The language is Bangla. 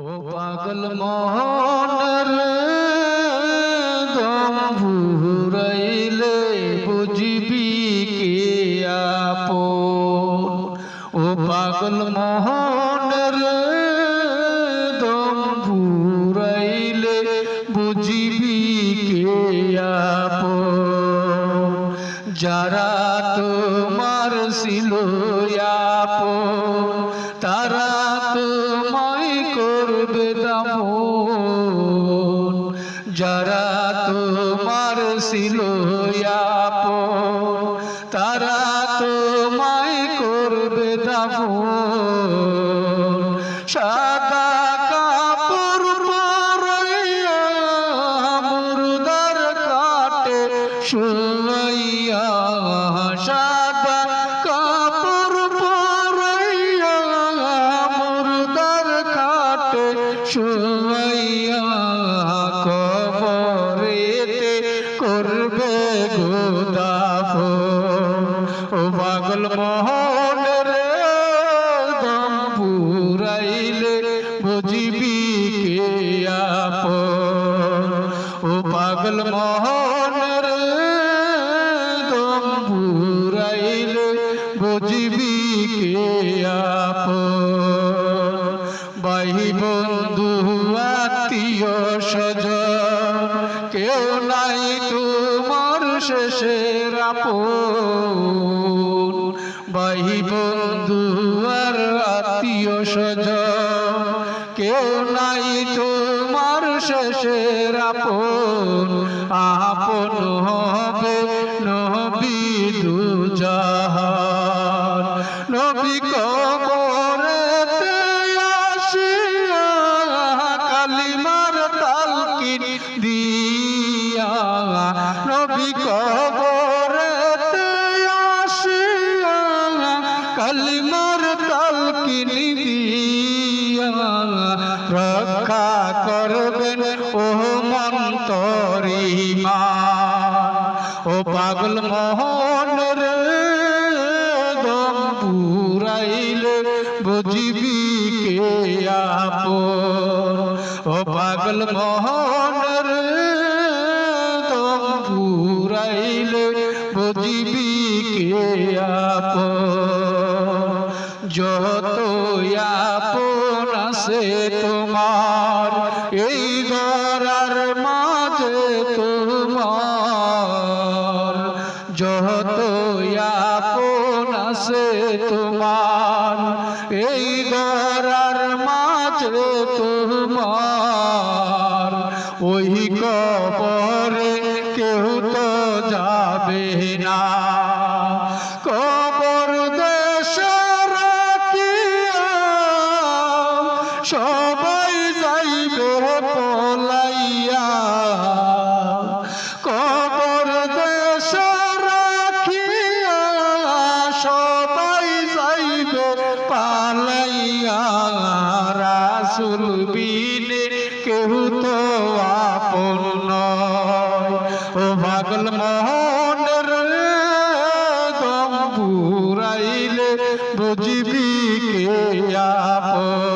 ও পাগল মোহনের দম ভুরাইলে বুঝবি কে আপন? ও পাগল মোহনের দম ভুরাইলে বুঝবি কে আপন? যারা তোমার ছিল করবে দামন যারা তোমার ছিল তারা তোমায় করবে দামন সাদা কাপড় পরাইয়া, মুর্দার কাটে শুয়াইয়া শুয়াইয়া কবরেতে করবে গোদাফ। ও পাগল মোহন তোমার শেষের আপন। বাহি বন্ধু আর আত্মীয় সজ কেউ নাই তোমার শেষের আপন। আপন হবে নবী কবরেতে আসিয়া কালিমার তালকিন দিয়া রক্ষা করবেন, ও মন্তরিমা ও পাগল মোহন রে দম পুরাইলে বুঝবি কে আপন। ও পাগল মোহন রে যত আপন আছে তোমার, এই গরার মাঝে তোমার। যত আপন আছে তোমার, এই গরার মাঝে তোমার। ওই কবরে কেউ তো যাবে না। আপন ও পাগল মোহন রে পুরাইলে বুঝবি কে আপন